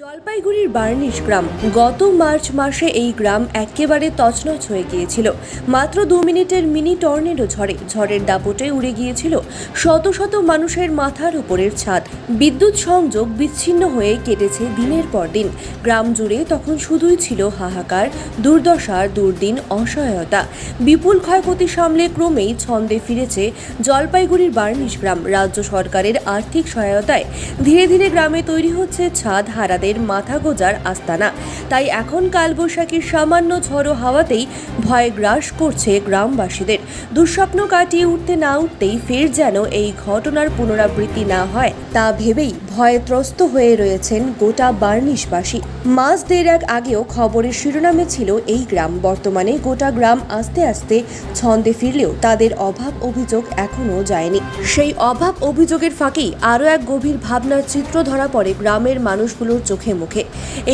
জলপাইগুড়ির বার্নিশ গ্রাম গত মার্চ মাসে এই গ্রাম একেবারে তছনছ হয়ে গিয়েছিল। মাত্র দু মিনিটের মিনি টর্নেডো ঝড়ে, ঝড়ের দাপটে উড়ে গিয়েছিল শত শত মানুষের মাথার উপরের ছাদ। বিদ্যুৎ সংযোগ বিচ্ছিন্ন হয়ে কেটেছে দিনের পর দিন। গ্রাম জুড়ে তখন শুধুই ছিল হাহাকার দুর্দশার দুর্দিন, অসহায়তা। বিপুল ক্ষয়ক্ষতি সামলে ক্রমেই ছন্দে ফিরেছে জলপাইগুড়ির বার্নিশ গ্রাম। রাজ্য সরকারের আর্থিক সহায়তায় ধীরে ধীরে গ্রামে তৈরি হচ্ছে ছাদ হারাদের মাথা গোজার আস্তানা। তাই এখন কালবৈশাখীর সামান্য ঝড়ো হাওয়াতেই ভয় গ্রাস করছে গ্রামবাসীদের। দুঃস্বপ্ন কাটিয়ে উঠতে না উঠতেই ফের যেন এই ঘটনার পুনরাবৃত্তি না হয়, তা ভেবেই ভয়ে ত্রস্ত হয়ে রয়েছেন গোটা বার্নিশবাসী। মাস দেড়েক আগেও খবরের শিরোনামে ছিল এই গ্রাম। বর্তমানে গোটা গ্রাম আস্তে আস্তে ছন্দে ফিরলেও তাদের অভাব অভিযোগ এখনও যায়নি। সেই অভাব অভিযোগের ফাঁকেই আরও এক গভীর ভাবনার চিত্র ধরা পড়ে গ্রামের মানুষগুলোর চোখে মুখে।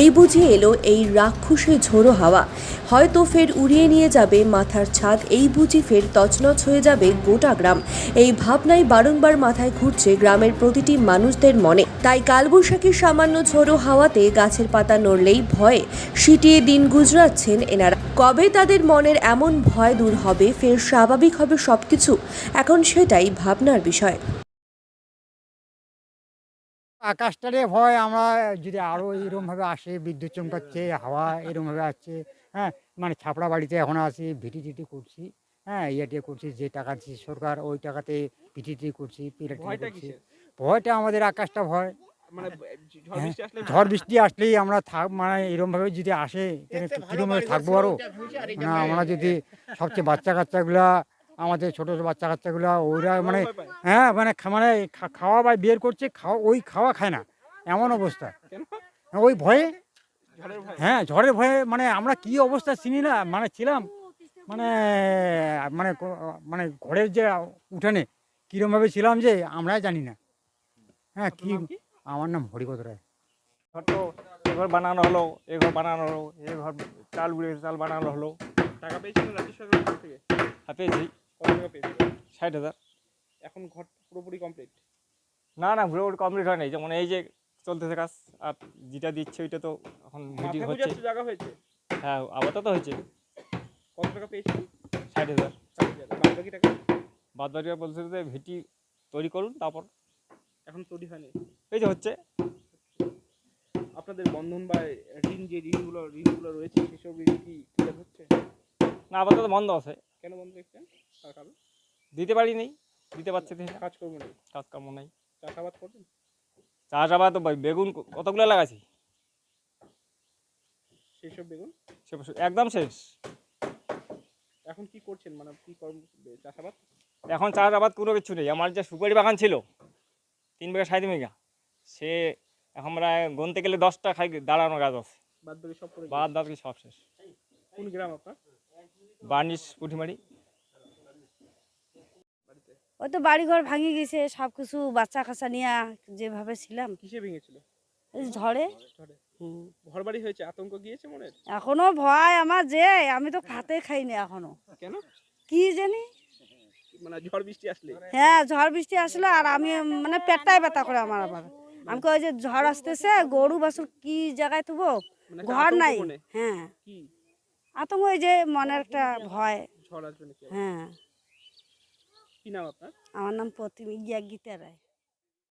এই বুঝে এলো এই রাক্ষসে ঝোড়ো হাওয়া। হয়তো ফের উড়িয়ে নিয়ে যাবে মাথার ছাদ, এই বুঝি ফের তছনছ হয়ে যাবে গোটা গ্রাম। এই ভাবনাই বারংবার মাথায় ঘুরছে গ্রামের প্রতিটি মানুষদের মনে। তাই কালবৈশাখীর সামান্য ঝোড়ো হাওয়াতে গাছের পাতা নড়লেই ভয়ে সিটিয়ে দিন গুজরাচ্ছেন এনারা। কবে তাদের মনের এমন ভয় দূর হবে ফের স্বাভাবিক হবে সবকিছু এখন সেটাই ভাবনার বিষয়। আকাশটারে ভয় আমরা যদি আরও এরকমভাবে আসে বিদ্যুৎ চমকাচ্ছে হাওয়া এরকমভাবে আসছে হ্যাঁ মানে ছাপড়া বাড়িতে এখন আসি ভিটি টিটি করছি হ্যাঁ ইয়েটে করছি যে টাকা দিচ্ছে সরকার ওই টাকাতে পিটি টিটি করছি পিলাটি করছি? ভয়টা আমাদের আকাশটা ভয়। মানে ঝড় হ্যাঁ, বৃষ্টি আসলে ঝড় বৃষ্টি আসলেই আমরা থাক মানে এরকমভাবে যদি আসে কীরকমভাবে থাকব আরও না আমরা যদি সবচেয়ে বাচ্চা কাচ্চাগুলা আমাদের ছোটো ছোটো বাচ্চা কাচ্চাগুলা ওরা মানে হ্যাঁ মানে মানে খা- খাওয়া বা বের করছে খাওয়া ওই খাওয়া খায় না। এমন অবস্থা। ওই ভয়ে। হ্যাঁ ঝড়ের ভয়ে মানে আমরা কি অবস্থা চিনি না মানে ছিলাম মানে মানে মানে ঘরের যে উঠানে কীরমভাবে ছিলাম যে আমরাই জানি না। হ্যাঁ কি? আমার নাম হরিপদ রায়। ঘর তো এ ঘর বানানো হলো এ ঘর বানানো হলো এ ঘর চাল উড়ে চাল বানানো হলো। টাকা পেয়েছিলেন রাজ্য সরকারের কাছ থেকে? হ্যাঁ পেয়েছি। কত টাকা পেয়েছিলেন? ষাট হাজার। এখন ঘর পুরোপুরি কমপ্লিট না না পুরোপুরি কমপ্লিট হয় নাই যেমন এই যে চলতেছে কাজ আর যেটা দিচ্ছে ওইটা তো এখন মিটিং হচ্ছে। জায়গা হয়েছে? হ্যাঁ আপাতত হয়েছে। কত টাকা পেয়েছিলেন? ষাট হাজার। বাদ বাকি টাকা? বাদ বলছে যে ভিটি তৈরি করুন তারপর এখন তৈরি হয়নি। এই যে হচ্ছে আপনাদের বন্ধন বা ঋণ যে ঋণগুলো ঋণগুলো রয়েছে সেসব ঋণ কি ক্লিয়ার হচ্ছে? না আপাতত বন্ধ আছে। কেন বন্ধ রেখেছেন তার কারণ? দিতে পারি নেই দিতে পারছে না। কাজকর্ম নেই। কাজকর্ম নাই। চাষাবাদ করবেন চাষাবাদ তো বেগুন কতগুলো লাগাছি সেসব বেগুন? একদম শেষ। এখন কি করছেন? মানে কি কর্ম চাষাবাদ? এখন চাষ আবাদ কোনো কিছু নেই। আমার যে সুপারি বাগান ছিল তিন বিঘা সাড়ে তিন বিঘা। সে এখন আমরা গুনতে গেলে দশটা খাই দাঁড়ানো গাছ আছে। বাদ বাদ সব শেষ। কোন গ্রাম আপনার? বার্নিশ পুঁঠিমারি। ওই তো বাড়িঘর ভাঙে গেছে সব কিছু বাচ্চা কাচ্চা নিয়ে যেভাবে ছিলাম। কিসে ভেঙেছিল? এই ঝড়ে। ঝড়ে। ঘর বাড়ি হয়েছে আতঙ্ক গিয়েছে এখনও ভয় আমার যে আমি তো খাতে খাইনি এখনও। কেন? কি জানি? মানে ঝড় বৃষ্টি আসলে? হ্যাঁ ঝড় বৃষ্টি আসলো আর আমি মানে পেটটাই ব্যথা করে আমার আবার। আমি ওই যে ঝড় আসতেছে গরু বাছুর কি জায়গায় থুবো? মানে ঘর নাই। হ্যাঁ। আতঙ্ক ওই যে মনের একটা ভয় ঝড় আসবে হ্যাঁ। কি নাম আপনার? আমার নাম প্রতিমি গিয়া গীতা রায়।